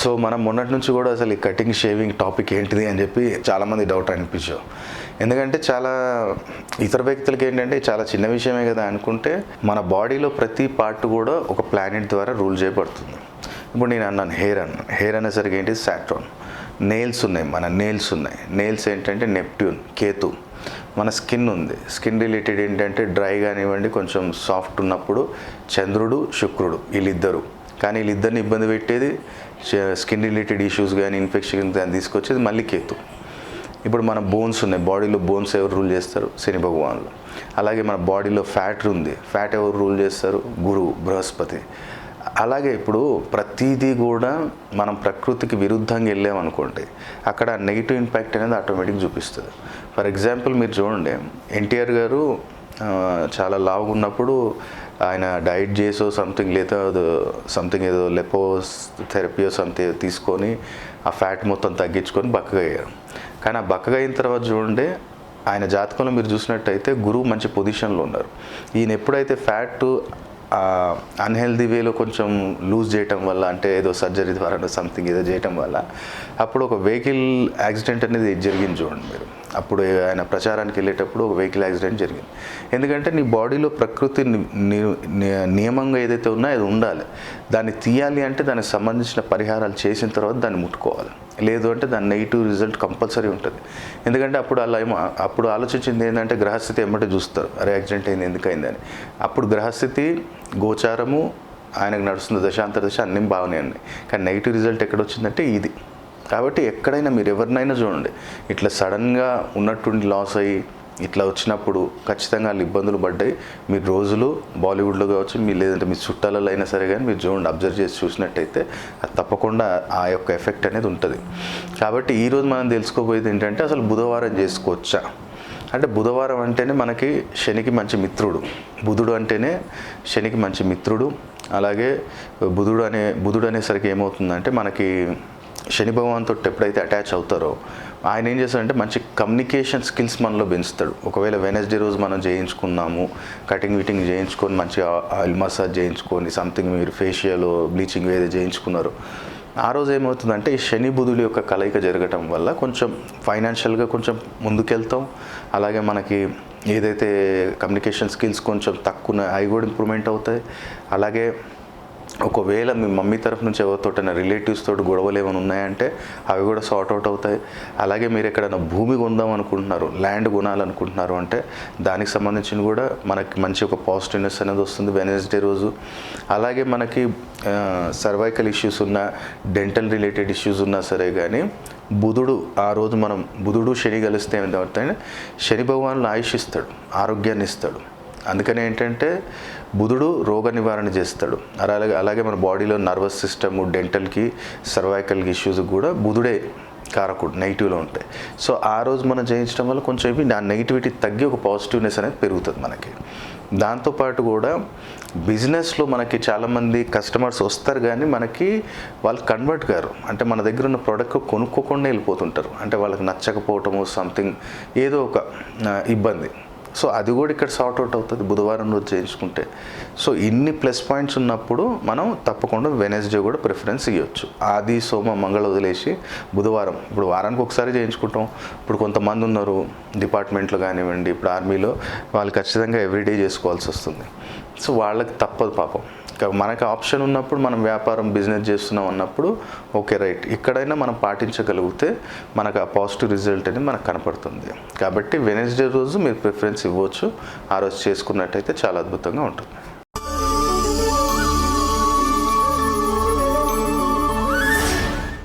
So మనం మొన్నటి నుంచి కూడా అసలు ఈ కటింగ్ షేవింగ్ టాపిక్ ఏంటిది అని చెప్పి చాలామంది డౌట్ అనిపించావు ఎందుకంటే చాలా ఇతర వ్యక్తులకి ఏంటంటే చాలా చిన్న విషయమే కదా అనుకుంటే మన బాడీలో ప్రతి పార్ట్ కూడా ఒక ప్లానెట్ ద్వారా రూల్ చేయబడుతుంది. ఇప్పుడు నేను అన్నాను హెయిర్ అన్నాను హెయిర్ అనేసరికి ఏంటి సాట్రోన్ నెయిల్స్ ఉన్నాయి మన నెయిల్స్ ఉన్నాయి. నెయిల్స్ ఏంటంటే నెప్ట్యూన్ కేతు మన స్కిన్ ఉంది. స్కిన్ రిలేటెడ్ ఏంటంటే డ్రై కానివ్వండి కొంచెం సాఫ్ట్ ఉన్నప్పుడు చంద్రుడు శుక్రుడు వీళ్ళిద్దరు. కానీ వీళ్ళిద్దరిని ఇబ్బంది పెట్టేది స్కిన్ రిలేటెడ్ ఇష్యూస్ కానీ ఇన్ఫెక్షన్ కానీ తీసుకొచ్చేది మళ్ళీ కేతు. ఇప్పుడు మన బోన్స్ ఉన్నాయి. బాడీలో బోన్స్ ఎవరు రూల్ చేస్తారు? శని భగవానులు అలాగే మన బాడీలో ఫ్యాట్ ఉంది. ఫ్యాట్ ఎవరు రూల్ చేస్తారు? గురువు బృహస్పతి. అలాగే ఇప్పుడు ప్రతిదీ కూడా మనం ప్రకృతికి విరుద్ధంగా వెళ్ళామనుకోండి అక్కడ నెగిటివ్ ఇంపాక్ట్ అనేది ఆటోమేటిక్ చూపిస్తుంది. ఫర్ ఎగ్జాంపుల్ మీరు చూడండి ఎన్టీఆర్ గారు చాలా లావుగా ఉన్నప్పుడు ఆయన డైట్ చేసో సంథింగ్ లేదా సంథింగ్ ఏదో లెపో థెరపీయో సంథింగ్ తీసుకొని ఆ ఫ్యాట్ మొత్తం తగ్గించుకొని బక్కగా అయ్యారు. కానీ ఆ బక్కగా అయిన తర్వాత చూడండి ఆయన జాతకంలో మీరు చూసినట్టయితే గురువు మంచి పొజిషన్లో ఉన్నారు. ఈయన ఎప్పుడైతే ఫ్యాట్ అన్హెల్దీ వేలో కొంచెం లూజ్ చేయటం వల్ల అంటే ఏదో సర్జరీ ద్వారా సంథింగ్ ఏదో చేయటం వల్ల అప్పుడు ఒక వెహికల్ యాక్సిడెంట్ అనేది జరిగింది చూడండి మీరు. అప్పుడు ఆయన ప్రచారానికి వెళ్ళేటప్పుడు ఒక వెహికల్ యాక్సిడెంట్ జరిగింది. ఎందుకంటే నీ బాడీలో ప్రకృతి నియమంగా ఏదైతే ఉన్నా అది ఉండాలి. దాన్ని తీయాలి అంటే దానికి సంబంధించిన పరిహారాలు చేసిన తర్వాత దాన్ని ముట్టుకోవాలి. లేదు అంటే దాని నెగిటివ్ రిజల్ట్ కంపల్సరీ ఉంటుంది. ఎందుకంటే అప్పుడు అలా ఏమో అప్పుడు ఆలోచించింది ఏంటంటే గ్రహస్థితి ఏమంటే చూస్తారు. అరే యాక్సిడెంట్ అయింది ఎందుకు అయిందని అప్పుడు గ్రహస్థితి గోచారము ఆయనకు నడుస్తున్న దశాంతర దశ అన్నీ బాగానే ఉన్నాయి. కానీ నెగిటివ్ రిజల్ట్ ఎక్కడ వచ్చిందంటే ఇది. కాబట్టి ఎక్కడైనా మీరు ఎవరినైనా చూడండి. ఇట్లా సడన్గా ఉన్నట్టుండి లాస్ అయ్యి ఇట్లా వచ్చినప్పుడు ఖచ్చితంగా వాళ్ళు ఇబ్బందులు పడ్డాయి. మీరు రోజులు బాలీవుడ్లో కావచ్చు మీ లేదంటే మీ చుట్టాలలో అయినా సరే కానీ మీరు చూడండి అబ్జర్వ్ చేసి చూసినట్టయితే అది తప్పకుండా ఆ యొక్క ఎఫెక్ట్ అనేది ఉంటుంది. కాబట్టి ఈరోజు మనం తెలుసుకోబోయేది ఏంటంటే అసలు బుధవారం చేసుకోవచ్చా? అంటే బుధవారం అంటేనే మనకి శనికి మంచి మిత్రుడు. బుధుడు అంటేనే శనికి మంచి మిత్రుడు. అలాగే బుధుడు అనే బుధుడు అనేసరికి ఏమవుతుందంటే మనకి శని భగవాన్తో ఎప్పుడైతే అటాచ్ అవుతారో ఆయన ఏం చేస్తాడంటే మంచి కమ్యూనికేషన్ స్కిల్స్ మనలో పెంచుతాడు. ఒకవేళ వెనస్డే రోజు మనం చేయించుకున్నాము కటింగ్ వీటింగ్ చేయించుకొని మంచిగా ఆయిల్ మసాజ్ చేయించుకొని సంథింగ్ మీరు ఫేషియల్ బ్లీచింగ్ ఏదో చేయించుకున్నారు. ఆ రోజు ఏమవుతుందంటే ఈ శని బుధుల యొక్క కలయిక జరగటం వల్ల కొంచెం ఫైనాన్షియల్గా కొంచెం ముందుకెళ్తాం. అలాగే మనకి ఏదైతే కమ్యూనికేషన్ స్కిల్స్ కొంచెం తక్కువ అవి కూడా ఇంప్రూవ్మెంట్ అవుతాయి. అలాగే ఒకవేళ మీ మమ్మీ తరఫు నుంచి ఎవరితోటైనా రిలేటివ్స్ తోటి గొడవలు ఏమైనా ఉన్నాయంటే అవి కూడా సార్ట్ అవుట్ అవుతాయి. అలాగే మీరు ఎక్కడైనా భూమి కొందాం అనుకుంటున్నారు ల్యాండ్ కొనాలనుకుంటున్నారు అంటే దానికి సంబంధించిన కూడా మనకి మంచి ఒక పాజిటివ్నెస్ అనేది వస్తుంది వెనస్డే రోజు. అలాగే మనకి సర్వైకల్ ఇష్యూస్ ఉన్న డెంటల్ రిలేటెడ్ ఇష్యూస్ ఉన్నా సరే కానీ బుధుడు ఆ రోజు మనం బుధుడు శని కలిస్తే ఏమవుతాయంటే శని భగవానులు ఆయుష్ ఇస్తాడు ఆరోగ్యాన్ని ఇస్తాడు. అందుకని ఏంటంటే బుధుడు రోగ నివారణ చేస్తాడు. అలాగే అలాగే మన బాడీలో నర్వస్ సిస్టమ్ డెంటల్కి సర్వైకల్ ఇష్యూస్ కూడా బుధుడే కారకుడు నెగిటివ్లో ఉంటాయి. సో ఆ రోజు మనం చేయించడం వల్ల కొంచెం ఇవి ఆ నెగిటివిటీ తగ్గి ఒక పాజిటివ్నెస్ అనేది పెరుగుతుంది మనకి. దాంతోపాటు కూడా బిజినెస్లో మనకి చాలామంది కస్టమర్స్ వస్తారు కానీ మనకి వాళ్ళు కన్వర్ట్ గారు అంటే మన దగ్గర ఉన్న ప్రోడక్ట్ కొనుక్కోకుండా వెళ్ళిపోతుంటారు. అంటే వాళ్ళకి నచ్చకపోవటము సంథింగ్ ఏదో ఒక ఇబ్బంది. సో అది కూడా ఇక్కడ సార్ట్ అవుట్ అవుతుంది. బుధవారం రోజు చేయించుకుంటే. సో ఇన్ని ప్లస్ పాయింట్స్ ఉన్నప్పుడు మనం తప్పకుండా వెనస్డే కూడా ప్రిఫరెన్స్ ఇవ్వచ్చు ఆది సోమ మంగళ వదిలేసి బుధవారం ఇప్పుడు వారానికి ఒకసారి చేయించుకుంటాం. ఇప్పుడు కొంతమంది ఉన్నారు డిపార్ట్మెంట్లో కానివ్వండి ఇప్పుడు ఆర్మీలో వాళ్ళు ఖచ్చితంగా ఎవ్రీడే చేసుకోవాల్సి వస్తుంది. సో వాళ్ళకి తప్పదు పాపం. మనకి ఆప్షన్ ఉన్నప్పుడు మనం వ్యాపారం బిజినెస్ చేస్తున్నాం అన్నప్పుడు ఓకే రైట్. ఎక్కడైనా మనం పాటించగలిగితే మనకు ఆ పాజిటివ్ రిజల్ట్ అనేది మనకు కనపడుతుంది. కాబట్టి వెనస్డే రోజు మీరు ప్రిఫరెన్స్ ఇవ్వచ్చు. ఆ రోజు చేసుకున్నట్టయితే చాలా అద్భుతంగా ఉంటుంది.